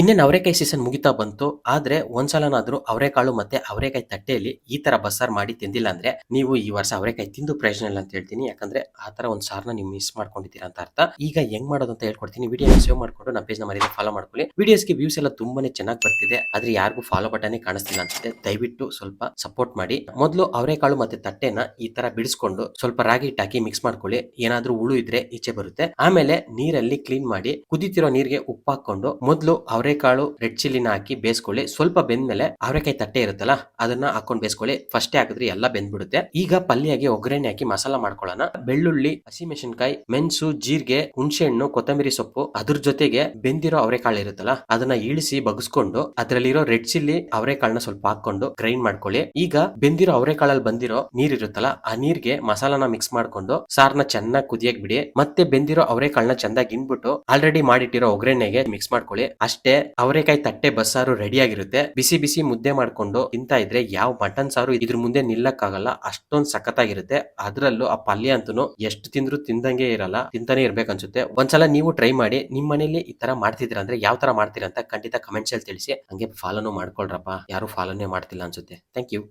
ಇನ್ನೇನು ಅವರೆಕಾಯಿ ಸೀಸನ್ ಮುಗಿತಾ ಬಂತು, ಆದ್ರೆ ಒಂದ್ಸಲನಾದ್ರೂ ಅವರೆಕಾಳು ಮತ್ತೆ ಅವರೆಕಾಯಿ ತಟ್ಟೆಯಲ್ಲಿ ಈ ತರ ಬಸ್ಸಾರ್ ಮಾಡಿ ತಿಂದಿಲ್ಲ ಅಂದ್ರೆ ನೀವು ಈ ವರ್ಷ ಅವರೆಕಾಯಿ ತಿಂದು ಪ್ರಯೋಜನ ಇಲ್ಲ ಅಂತ ಹೇಳ್ತೀನಿ. ಯಾಕಂದ್ರೆ ಆ ತರ ಒಂದ್ ಸಾರ್ನ ನೀವು ಮಿಸ್ ಮಾಡ್ಕೊಂಡಿದ್ದೀರಾ ಅಂತ ಅರ್ಥ. ಈಗ ಹೆಂಗ್ ಮಾಡೋದು ಅಂತ ಹೇಳ್ಕೊಡ್ತೀನಿ. ವಿಡಿಯೋ ಸೇವ್ ಮಾಡ್ಕೊಂಡು ನಮ್ಮ ಪೇಜ್ನ ಮರಿದ ಫಾಲೋ ಮಾಡ್ಕೊಳ್ಳಿ. ವಿಡಿಯೋಸ್ಗೆ ವ್ಯೂಸ್ ಎಲ್ಲ ತುಂಬಾನೇ ಚೆನ್ನಾಗಿ ಬರ್ತಿದೆ. ಆದ್ರೆ ಯಾರಿಗೂ ಫಾಲೋ ಬಟನ್ ಕಾಣಿಸ್ತಿಲ್ಲ ಅನ್ಸುತ್ತೆ. ದಯವಿಟ್ಟು ಸ್ವಲ್ಪ ಸಪೋರ್ಟ್ ಮಾಡಿ. ಮೊದಲು ಅವರೆಕಾಳು ಮತ್ತೆ ತಟ್ಟೆನ ಈ ತರ ಬಿಡಿಸ್ಕೊಂಡು ಸ್ವಲ್ಪ ರಾಗಿ ಹಿಟ್ಟಾಕಿ ಮಿಕ್ಸ್ ಮಾಡ್ಕೊಳ್ಳಿ. ಏನಾದ್ರೂ ಹುಳು ಇದ್ರೆ ಈಚೆ ಬರುತ್ತೆ. ಆಮೇಲೆ ನೀರಲ್ಲಿ ಕ್ಲೀನ್ ಮಾಡಿ ಕುದಿತಿರೋ ನೀರಿಗೆ ಉಪ್ಪು ಹಾಕೊಂಡು ಮೊದಲು ಅವರೆಕಾಳು ರೆಡ್ ಚಿಲ್ಲಿನ ಹಾಕಿ ಬೇಯಿಸ್ಕೊಳ್ಳಿ. ಸ್ವಲ್ಪ ಬೆಂದ್ಮೇಲೆ ಅವರೆಕಾಯಿ ತಟ್ಟೆ ಇರುತ್ತಲ್ಲ, ಅದನ್ನ ಹಾಕೊಂಡು ಬೇಯಿಸ್ಕೊಳ್ಳಿ. ಫಸ್ಟೇ ಹಾಕಿದ್ರೆ ಎಲ್ಲ ಬೆಂದ್ಬಿಡುತ್ತೆ. ಈಗ ಪಲ್ಯಗೆ ಒಗ್ಗರಣೆ ಹಾಕಿ ಮಸಾಲ ಮಾಡ್ಕೊಳ್ಳೋಣ. ಬೆಳ್ಳುಳ್ಳಿ, ಹಸಿಮೆಣಸಿನಕಾಯಿ, ಮೆಣಸು, ಜೀರಿಗೆ ಹುಣಸೆ ಹಣ್ಣು ಕೊತ್ತಂಬರಿ ಸೊಪ್ಪು ಅದ್ರ ಜೊತೆಗೆ ಬೆಂದಿರೋ ಅವರೆಕಾಳು ಇರುತ್ತಲ್ಲ, ಅದನ್ನ ಇಳಿಸಿ ಬಗ್ಸ್ಕೊಂಡು ಅದರಲ್ಲಿರೋ ರೆಡ್ ಚಿಲ್ಲಿ ಅವರೆಕಾಳನ್ನ ಸ್ವಲ್ಪ ಹಾಕೊಂಡು ಗ್ರೈಂಡ್ ಮಾಡ್ಕೊಳ್ಳಿ. ಈಗ ಬೆಂದಿರೋ ಅವರೆಕಾಳಲ್ಲಿ ಬಂದಿರೋ ನೀರ್ ಇರುತ್ತಲ್ಲ, ಆ ನೀರ್ಗೆ ಮಸಾಲಾನ ಮಿಕ್ಸ್ ಮಾಡ್ಕೊಂಡು ಸಾರ್ನ ಚೆನ್ನಾಗಿ ಕುದಿಯಕ್ ಬಿಡಿ. ಮತ್ತೆ ಬೆಂದಿರೋ ಅವರೆಕಾಳನ್ನ ಚೆನ್ನಾಗಿ ಇನ್ಬಿಟ್ಟು ಆಲ್ರೆಡಿ ಮಾಡಿಟ್ಟಿರೋ ಒಗ್ಗರಣೆಗೆ ಮಿಕ್ಸ್ ಮಾಡ್ಕೊಳ್ಳಿ. ಅಷ್ಟೇ ಅವರೆಕಾಯಿ ತಟ್ಟೆ ಬಸ್ಸಾರು ರೆಡಿ ಆಗಿರುತ್ತೆ, ಬಿಸಿ ಬಿಸಿ ಮುದ್ದೆ ಮಾಡ್ಕೊಂಡು ತಿಂತಾ ಇದ್ರೆ ಯಾವ ಮಟನ್ ಸಾರು ಇದ್ರ ಮುಂದೆ ನಿಲ್ಲಕ್ಕಾಗಲ್ಲ, ಅಷ್ಟೊಂದ್ ಸಖತ್ತಾಗಿರುತ್ತೆ. ಅದ್ರಲ್ಲೂ ಆ ಪಲ್ಯ ಅಂತೂ ಎಷ್ಟು ತಿಂದ್ರು ತಿಂದಂಗೆ ಇರಲ್ಲ, ತಿಂತಾನೆ ಇರ್ಬೇಕನ್ಸುತ್ತೆ ಒಂದ್ಸಲ ನೀವು ಟ್ರೈ ಮಾಡಿ, ನಿಮ್ ಮನೇಲಿ ಈ ತರ ಮಾಡ್ತಿದ್ರ ಅಂದ್ರೆ ಯಾವ ತರ ಮಾಡ್ತೀರಾ ಅಂತ ಖಂಡಿತ ಕಮೆಂಟ್ಸ್ ಅಲ್ಲಿ ತಿಳಿಸಿ, ಹಂಗೆ ಫಾಲೋನು ಮಾಡ್ಕೊಳ್ರಪ್ಪ. ಯಾರು ಫಾಲೋನೇ ಮಾಡ್ತಿಲ್ಲ ಅನ್ಸುತ್ತೆ. Thank you